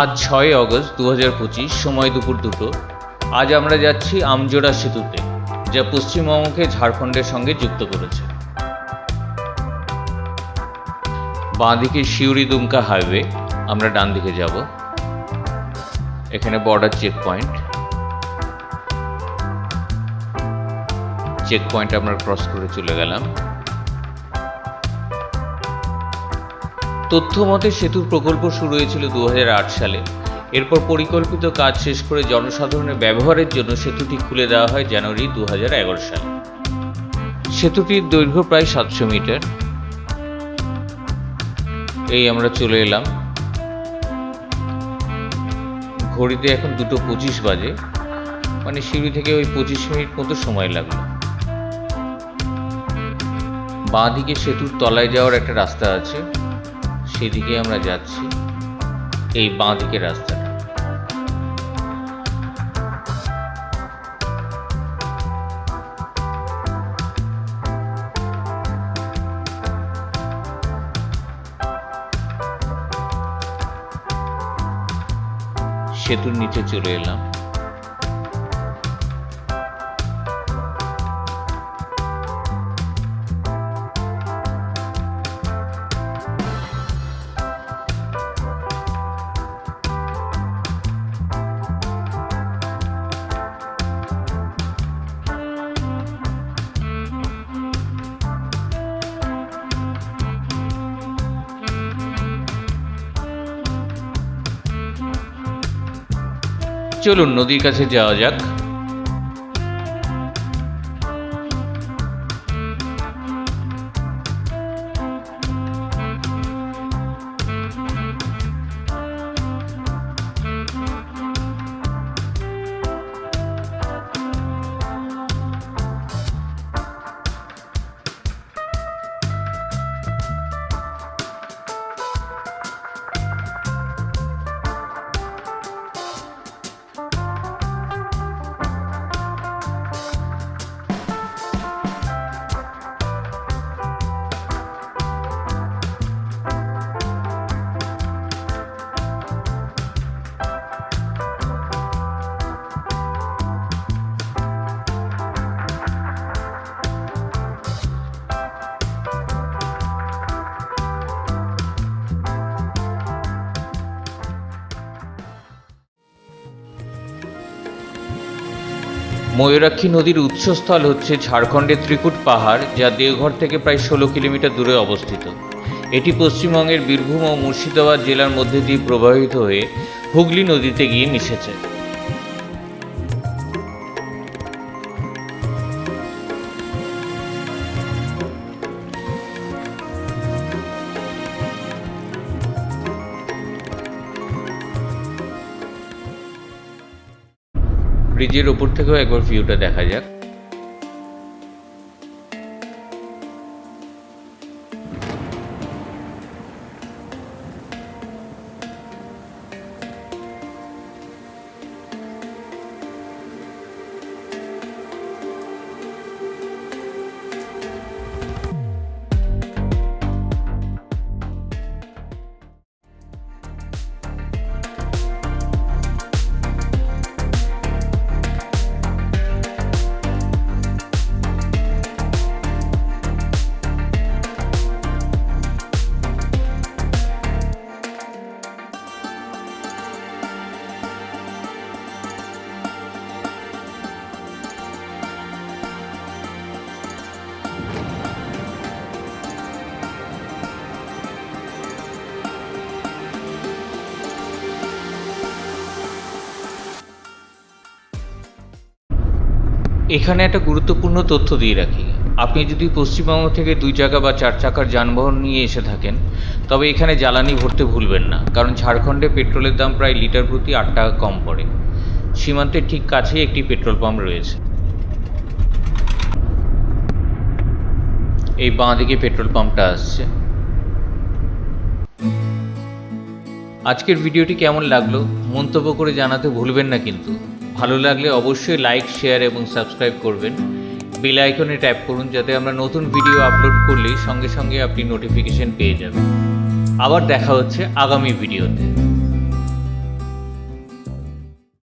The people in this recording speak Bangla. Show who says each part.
Speaker 1: আজ ছয় আগস্ট দু সময় দুপুর দুটো। আজ আমরা যাচ্ছি আমজোড়া সেতুতে, যা পশ্চিমবঙ্গকে ঝাড়খণ্ডের সঙ্গে যুক্ত করেছে। বাঁদিকে শিউরি দুমকা হাইওয়ে, আমরা ডান দিকে যাব। এখানে border check point check point আমরা ক্রস করে চলে গেলাম। তথ্য মতে সেতুর প্রকল্প শুরু হয়েছিল দু হাজার আট সালে। এরপর পরিকল্পিত কাজ শেষ করে জনসাধারণের ব্যবহারের জন্য সেতুটি খুলে দেওয়া হয় জানুয়ারি দু সালে। সেতুটির দৈর্ঘ্য প্রায় সাতশো মিটার। এই আমরা চলে এলাম। ঘড়িতে এখন দুটো পঁচিশ বাজে। মানে সিঁড়ি থেকে ওই পঁচিশ মিনিট মতো সময় লাগল। বাঁ দিকে সেতুর তলায় যাওয়ার একটা রাস্তা আছে। সেদিকে আমরা যাচ্ছি। এই বাঁ দিকের রাস্তাটা। সেতুর নিচে চলে এলাম। চলুন নদীর কাছে যাওয়া যাক। ময়ূরাক্ষী নদীর উৎসস্থল হচ্ছে ঝাড়খণ্ডের ত্রিকুট পাহাড়, যা দেওঘর থেকে প্রায় ষোলো কিলোমিটার দূরে অবস্থিত। এটি পশ্চিমবঙ্গের বীরভূম ও মুর্শিদাবাদ জেলার মধ্যে দিয়ে প্রবাহিত হয়ে হুগলি নদীতে গিয়ে মিশেছে। ব্রিজের ওপর থেকেও একবার ভিউটা দেখা যাক। এখানে একটা গুরুত্বপূর্ণ তথ্য দিয়ে রাখি। আপনি যদি পশ্চিমবঙ্গ থেকে দুই চাকা বা চার চাকার যানবাহন নিয়ে এসে থাকেন, তবে এখানে জ্বালানি ভরতে ভুলবেন না, কারণ ঝাড়খণ্ডে পেট্রোলের দাম প্রায় লিটার প্রতি আট টাকা কম পড়ে। সীমান্তের ঠিক কাছেই একটি পেট্রোল পাম্প রয়েছে। এই বাঁ দিকে পেট্রোল পাম্পটা আসছে। আজকের ভিডিওটি কেমন লাগল, মন্তব্য করে জানাতে ভুলবেন না কিন্তু। ভালো লাগলে অবশ্যই লাইক শেয়ার এবং সাবস্ক্রাইব করবেন। বেল আইকনে ট্যাপ করুন যাতে আমরা নতুন ভিডিও আপলোড করলে সঙ্গে সঙ্গে আপনি নোটিফিকেশন পেয়ে যাবেন। আবার দেখা হচ্ছে আগামী ভিডিওতে